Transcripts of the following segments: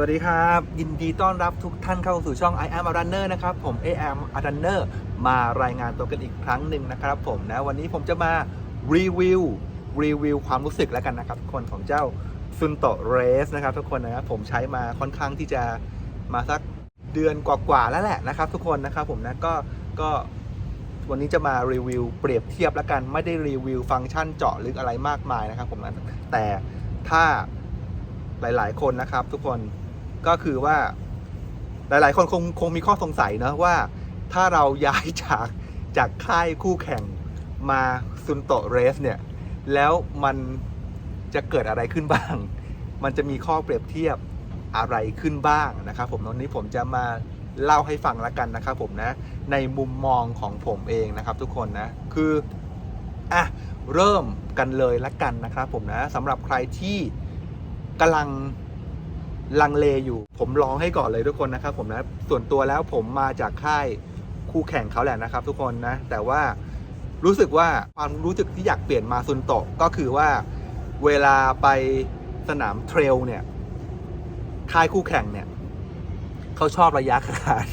สวัสดีครับ ยินดีต้อนรับทุกท่านเข้าสู่ช่อง I am a runner นะครับ ผม I am a runner มารายงานตัวกันอีกครั้งหนึ่งนะครับผมนะ วันนี้ผมจะมารีวิวรีวิวความรู้สึกแล้วกันนะครับ ทุกคนของเจ้าซุนโตเรสนะครับ ทุกคนนะครับผมใช้มาค่อนข้างที่จะมาสักเดือนกว่าๆแล้วแหละนะครับ ทุกคนนะครับผมนะก็ก็วันนี้จะมารีวิวเปรียบเทียบแล้วกันไม่ได้รีวิวฟังก์ชันเจาะลึกอะไรมากมายนะครับผมนะแต่ถ้าหลาย ๆ คนนะครับ ทุกคน ก็คือว่าหลาย ๆ คนคงคงมีข้อสงสัยนะว่าถ้าเราย้ายจากจากค่ายคู่แข่งมาซุนโตเรสเนี่ยแล้วมันจะเกิดอะไรขึ้นบ้าง มันจะมีข้อเปรียบเทียบอะไรขึ้นบ้างนะครับผมวันนี้ผมจะมาเล่าให้ฟังละกันนะครับผมนะในมุมมองของผมเองนะครับทุกคนนะคืออะเริ่มกันเลยละกันนะครับผมนะสำหรับใครที่กำลัง ลังเลอยู่ ผมลองให้ก่อนเลยทุกคนนะครับผมนะส่วนตัวแล้วผมมาจากค่ายคู่แข่งเขาแหละนะครับ ทุกคนนะ แต่ว่ารู้สึกว่าความรู้สึกที่อยากเปลี่ยนมาซุนโตะก็คือว่าเวลาไปสนามเทรลเนี่ย ค่ายคู่แข่งเนี่ยเขาชอบระยะขนาด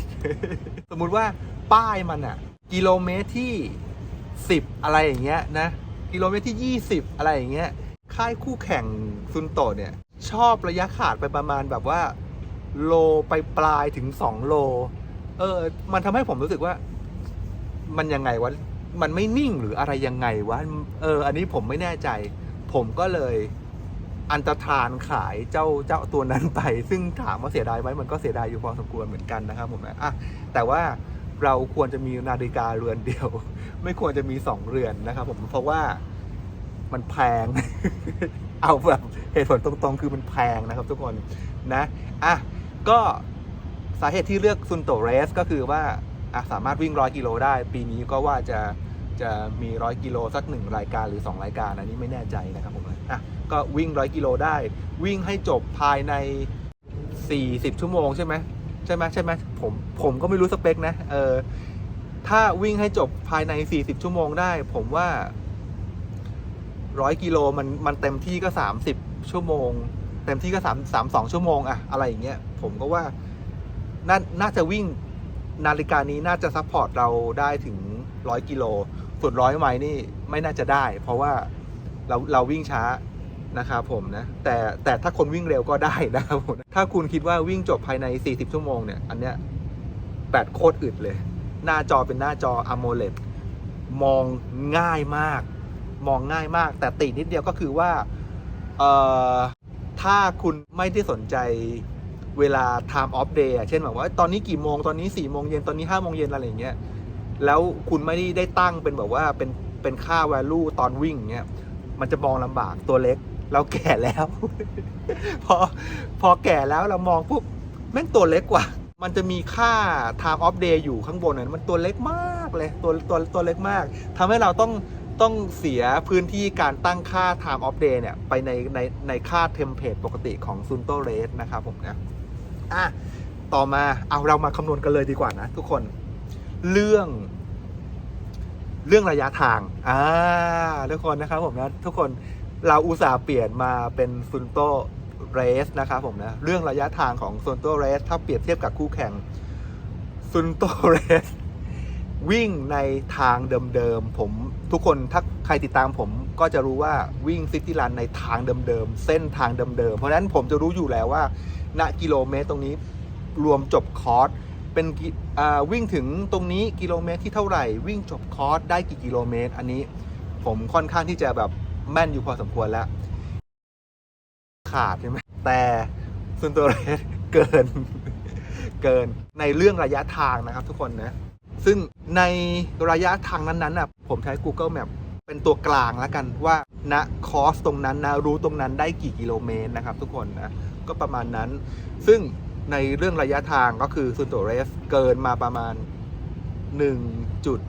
สมมุติว่าป้ายมันอะกิโลเมตรที่ 10 อะไรอย่างเงี้ยนะ กิโลเมตรที่ 20 อะไรอย่างเงี้ย ค่ายคู่แข่งซุนโตะเนี่ย ชอบระยะขาดไปประมาณแบบว่า โลไปปลายถึง2โล เออ มันทำให้ผมรู้สึกว่า มันยังไงวะ มันไม่นิ่งหรืออะไรยังไงวะ เออ อันนี้ผมไม่แน่ใจ ผมก็เลยอันตรธานขายเจ้าเจ้าตัวนั้นไป ซึ่งถามว่าเสียดายไหมมันก็เสียดายอยู่พอสมควรเหมือนกันนะครับผมนะอะแต่ว่าเราควรจะมีนาฬิกาเรือนเดียว ไม่ควรจะมีสองเรือนนะครับผมเพราะว่ามันแพง เอาแบบเหตุผลตรงๆ คือมันแพงนะครับทุกคนนะอะก็สาเหตุที่เลือกซุนโตเรสก็คือว่าอะสามารถวิ่งร้อยกิโลได้ ปีนี้ก็ว่าจะจะมีร้อยกิโลสักหนึ่งรายการหรือ 2 รายการอันนี้ไม่แน่ใจนะครับผมอะก็วิ่งร้อยกิโลได้ วิ่งให้จบภายใน 40 ชั่วโมงใช่ไหมใช่ไหมใช่ไหมผมผมก็ไม่รู้สเปคนะเออถ้าวิ่งให้จบภายใน 40 ชั่วโมงได้ ผมว่า ร้อยกิโลมันมันเต็มที่ก็30ชั่วโมง เต็มที่ก็3 3 2ชั่วโมงอะอะไรอย่างเงี้ยผมก็ว่าน่าน่าจะวิ่งนาฬิกานี้น่าจะซัพพอร์ตเราได้ถึงร้อยกิโลส่วนร้อยไมล์นี่ไม่น่าจะได้ เพราะว่าเราเราวิ่งช้านะครับผมนะแต่แต่ถ้าคนวิ่งเร็วก็ได้นะครับผมถ้าคุณคิดว่าวิ่งจบภายใน 40 ชั่วโมงเนี่ย อันเนี้ยแบตโคตรอึดเลย หน้าจอเป็นหน้าจอ AMOLED มองง่ายมาก มองง่ายมาก แต่ตินิดเดียวก็คือว่าเออถ้าคุณไม่ได้สนใจเวลา time of day เช่นแบบว่าตอนนี้กี่โมงตอนนี้4โมงเย็นตอนนี้5โมงเย็นอะไรอย่างเงี้ยแล้วคุณไม่ได้ได้ตั้งเป็นแบบว่าเป็นเป็นค่า value ตอนวิ่งเงี้ยมันจะมองลำบากตัวเล็ก เราแก่แล้ว พอพอแก่แล้วเรามองปุ๊บแม่งตัวเล็กกว่า มันจะมีค่า time of day อยู่ข้างบนนั้นมันตัวเล็กมากเลยตัวตัวตัวเล็กมากทำให้เราต้อง ต้องเสียพื้นที่การตั้งค่า time of day เนี่ย ไปในในในค่าเทมเพลตปกติของ s u n t o r a c e นะครับผมนะอะต่อมาเอาเรามาคำนวณกันเลยดีกว่านะทุกคนเรื่อง เรื่องระยะทางอ่าทุกคนนะครับผมนะทุกคนเราอุตส่าห์เปลี่ยนมาเป็นซุนโตเรสนะครับผมนะ เรื่องระยะทางของซุนโตเรสถ้าเปรียบเทียบกับคู่แข่งซุนโตเรส วิ่งในทางเดิมๆ ผมทุกคนถ้าใครติดตามผมก็จะรู้ว่าวิ่งซิตี้รันในทางเดิมๆ เส้นทางเดิมๆ เพราะฉะนั้นผมจะรู้อยู่แล้วว่า ณกิโลเมตรตรงนี้รวมจบคอร์สเป็นวิ่งถึงตรงนี้กิโลเมตรที่เท่าไหร่ วิ่งจบคอร์สได้กี่กิโลเมตร อันนี้ผมค่อนข้างที่จะแบบแม่นอยู่พอสมควรแล้ว ขาดใช่ไหมแต่ซุนโตเรสเกินเกินในเรื่องระยะทางนะครับทุกคนนะ ซึ่งในระยะทางนั้นๆน่ะผมใช้ Google Map เป็นตัวกลางแล้วกันว่าณคอสตรงนั้นนะรู้ตรงนั้นได้กี่กิโลเมตรนะครับ ทุกคนนะก็ประมาณนั้น ซึ่งในเรื่องระยะทางก็คือซุนโตเรสเกินมาประมาณ1จุด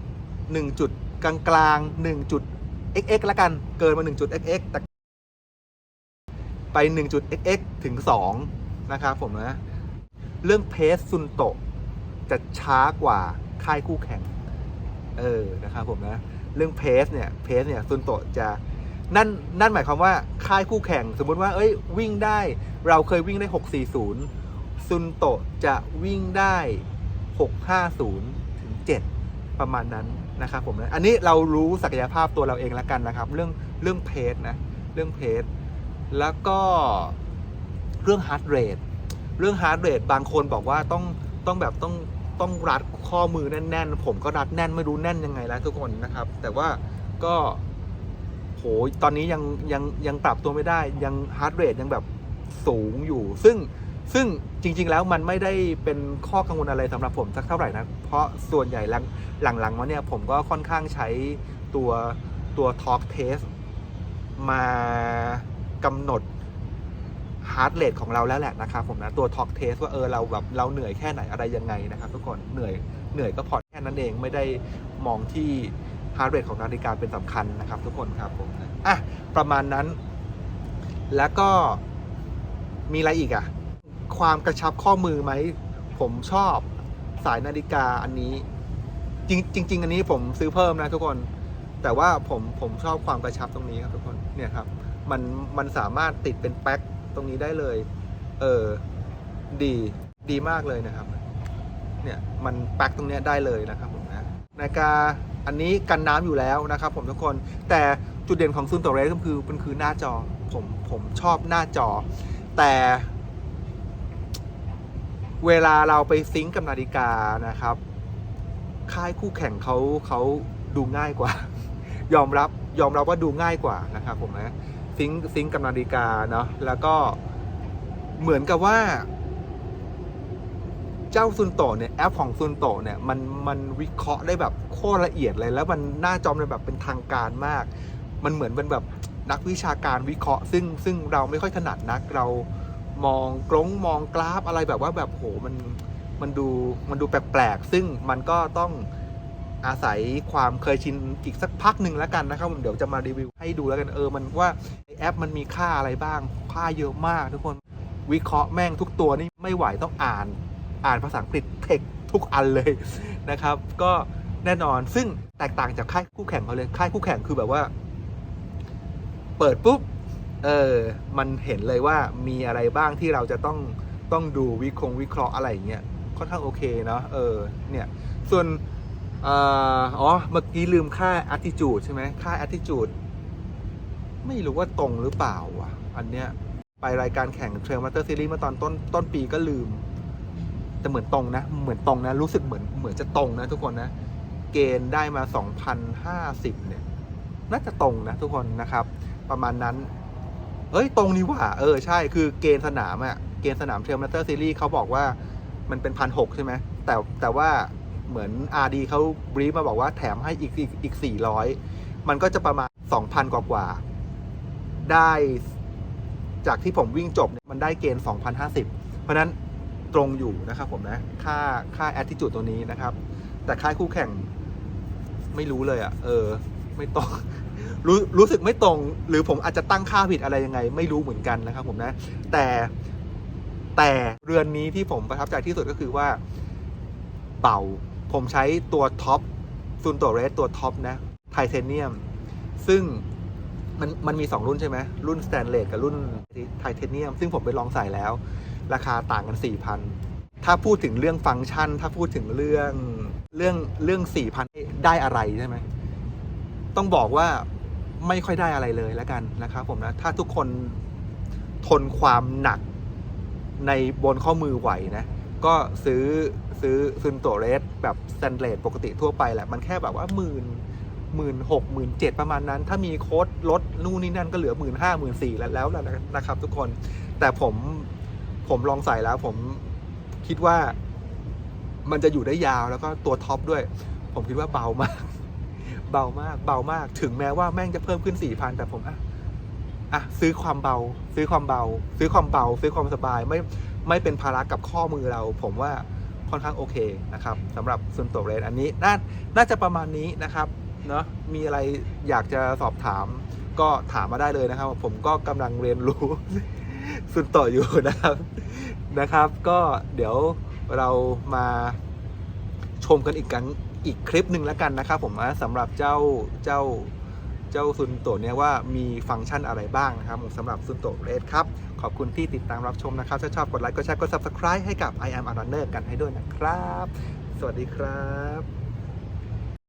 1จุดกลางกลาง1จุด xx ละกันเกินมา1จุด xx แต่ไป1จุด xx ถึง 2 นะครับผมนะ เรื่องเพสซุนโต จะช้ากว่าค่ายคู่แข่ง เออ นะครับผมนะ เรื่องเพสเนี่ย เพสเนี่ยซุนโตจะ นั่น นั่นหมายความว่าค่ายคู่แข่ง สมมุติว่า เอ้ย วิ่งได้ เราเคยวิ่งได้ 640 ซุนโตจะวิ่งได้ 650 ถึง 7 ประมาณนั้นนะครับผมนะ อันนี้เรารู้ศักยภาพตัวเราเองแล้วกันนะครับ เรื่อง เรื่องเพจนะ เรื่องเพจแล้วก็เรื่องฮาร์ดเรท เรื่องฮาร์ดเรทบางคนบอกว่าต้อง ต้องแบบต้อง ต้องรัดข้อมือแน่น ๆ ผมก็รัดแน่นไม่รู้แน่นยังไงแล้วทุกคนนะครับ แต่ว่าก็โหตอนนี้ยังยังยังปรับตัวไม่ได้ยังฮาร์ดเรทยังแบบสูงอยู่ ซึ่งซึ่งจริง ๆ แล้วมันไม่ได้เป็นข้อกังวลอะไรสำหรับผมสักเท่าไหร่นะ เพราะส่วนใหญ่หลังๆมาเนี่ยผมก็ค่อนข้างใช้ตัวตัว Talk Test มากำหนดาร์ดเรทของเราแล้วแหละนะครับผมนะตัว Talk Test ว่าเออเราแบบเราเหนื่อยแค่ไหนอะไรยังไงนะครับทุกคนเหนื่อยเหนื่อยก็พอแค่นั้นเองไม่ได้มองที่ฮาร์ดเรทของนาฬิกาเป็นสำคัญนะครับทุกคนครับผมนะอะประมาณนั้น แล้วก็มีอะไรอีกอะความกระชับข้อมือไหม ผมชอบสายนาฬิกาอันนี้ จริงจริงอันนี้ผมซื้อเพิ่มนะทุกคน แต่ว่าผมผมชอบความกระชับตรงนี้ครับทุกคนเนี่ยครับ มันมันสามารถติดเป็นแป๊ก ตรงนี้ได้เลย เออ ดีดีมากเลยนะครับ เนี่ยมันป๊กตรงเนี้ยได้เลยนะครับผมนะนาฬิกาอันนี้กันน้ำอยู่แล้วนะครับ ผมทุกคนแต่จุดเด่นของซูนโตเรสก็คือมันคือหน้าจอผมผมชอบหน้าจอ แต่ เวลาเราไปซิงก์กับนาฬิกานะครับ ค่ายคู่แข่งเขาเขาดูง่ายกว่า ยอมรับยอมรับว่าดูง่ายกว่านะครับผมนะ ซิงค์ซิงกับนาฬิกาเนาะแล้วก็เหมือนกับว่า เจ้าซุนโตเนี่ยแอปของซุนโตเนี่ยมันมันวิเคราะห์ได้แบบโคตรละเอียดเลย แล้วมันหน้าจอมันแบบเป็นทางการมาก มันเหมือนเป็นแบบนักวิชาการวิเคราะห์ ซึ่งซึ่งเราไม่ค่อยถนัดนักเรามองกลงมองกราฟอะไรแบบว่าแบบโหมันมันดูมันดูแปลกๆซึ่งมันก็ต้อง อาศัยความเคยชินอีกสักพักหนึ่งแล้วกันนะครับผมเดี๋ยวจะมารีวิวให้ดูแล้วกันเออมันว่าแอปมันมีค่าอะไรบ้าง ค่าเยอะมากทุกคนวิเคราะห์แม่งทุกตัวนี่ไม่ไหวต้องอ่าน อ่านภาษาอังกฤษเทคทุกอันเลยนะครับ ก็แน่นอนซึ่งแตกต่างจากค่ายคู่แข่งเขาเลยค่ายคู่แข่งคือแบบว่า เปิดปุ๊บเออมันเห็นเลยว่ามีอะไรบ้างที่เราจะต้องต้องดูวิเคงวิเคราะห์อะไรอย่างเงี้ยค่อนข้างโอเคเนาะเออเนี่ยส่วน อ๋อ เมื่อกี้ลืมค่า attitude ใช่ไหมค่า attitude ไม่รู้ว่าตรงหรือเปล่าวะอันเนี้ย ไปรายการแข่งเทรลมาสเตอร์ซีรีส์เมื่อตอนต้นต้นปีก็ลืม แต่เหมือนตรงนะ เหมือนตรงนะ รู้สึกเหมือนเหมือนจะตรงนะทุกคนนะ เกณฑ์ได้มา 2,050 เนี่ย น่าจะตรงนะทุกคนนะครับ ประมาณนั้น เอ้ย ตรงนี่ว่า เออ ใช่ คือเกณฑ์สนามอะเกณฑ์สนามเทรลมาสเตอร์ซีรีส์เขาบอกว่ามันเป็นพันหกใช่ไหมแต่แต่ว่า เหมือน RD เขาบรีฟมาบอกว่าแถมให้อีกอีกอีก400มันก็จะประมาณ2,000กว่ากว่า ได้จากที่ผมวิ่งจบเนี่ยมันได้เกณฑ์2,050เพราะนั้นตรงอยู่นะครับผมนะ ค่าค่า attitude ตัวนี้นะครับ แต่ค่ายคู่แข่งไม่รู้เลยอะ่ะ เออ ไม่ตรงรู้รู้สึกไม่ตรง หรือผมอาจจะตั้งค่าผิดอะไรยังไง ไม่รู้เหมือนกันนะครับผมนะ แต่แต่เรือนนี้ที่ผมประทับใจที่สุดก็คือว่าเบา ผมใช้ตัวท็อปซูนโตเรสตัวท็อปนะไทเทเนียม ซึ่งมันมันมี 2 รุ่นใช่ไหมรุ่นสแตนเลสกับรุ่นไทเทเนียม ซึ่งผมไปลองใส่แล้ว ราคาต่างกัน 4,000 ถ้าพูดถึงเรื่องฟังก์ชัน ถ้าพูดถึงเรื่องเรื่องเรื่อง 4,000 ได้อะไรใช่ไหมต้องบอกว่าไม่ค่อยได้อะไรเลยแล้วกันนะครับผมนะถ้าทุกคนทนความหนักในบนข้อมือไหวนะ ก็ซื้อ ซื้อซุนโตเรสแบบสแตนเลสปกติทั่วไปแหละ มันแค่แบบว่าหมื่นหมื่นหกหมื่นเจ็ดประมาณนั้น ถ้ามีโค้ดลดนู่นนี่นั่นก็เหลือหมื่นห้าหมื่นสี่แล้วแล้วนะครับ ทุกคน แต่ผมผมลองใส่แล้วผมคิดว่ามันจะอยู่ได้ยาวแล้วก็ตัวท็อปด้วย ผมคิดว่าเบามาก เบามาก เบามาก ถึงแม้ว่าแม่งจะเพิ่มขึ้นสี่พันแต่ผมอะอะซื้อความเบา ซื้อความเบา ซื้อความเบา ซื้อความสบายไม่ไม่เป็นภาระกับข้อมือเรา ผมว่า ค่อนข้างโอเคนะครับสำหรับซุนโตเรสอันนี้น่าน่าจะประมาณนี้นะครับเนาะมีอะไรอยากจะสอบถามก็ถามมาได้เลยนะครับ ผมก็กำลังเรียนรู้ซุนโตอยู่นะครับนะครับ ก็เดี๋ยวเรามาชมกันอีกครั้งอีกคลิปหนึ่งแล้วกันนะครับผมนะสำหรับเจ้าเจ้า เจ้าซุนโตเนี่ยว่ามีฟังก์ชันอะไรบ้างนะครับสำหรับซุนโตเรดครับ ขอบคุณที่ติดตามรับชมนะครับ ถ้าชอบกดไลค์กดแชร์กด subscribe ให้กับ I am a runner กันให้ด้วยนะครับ สวัสดีครับ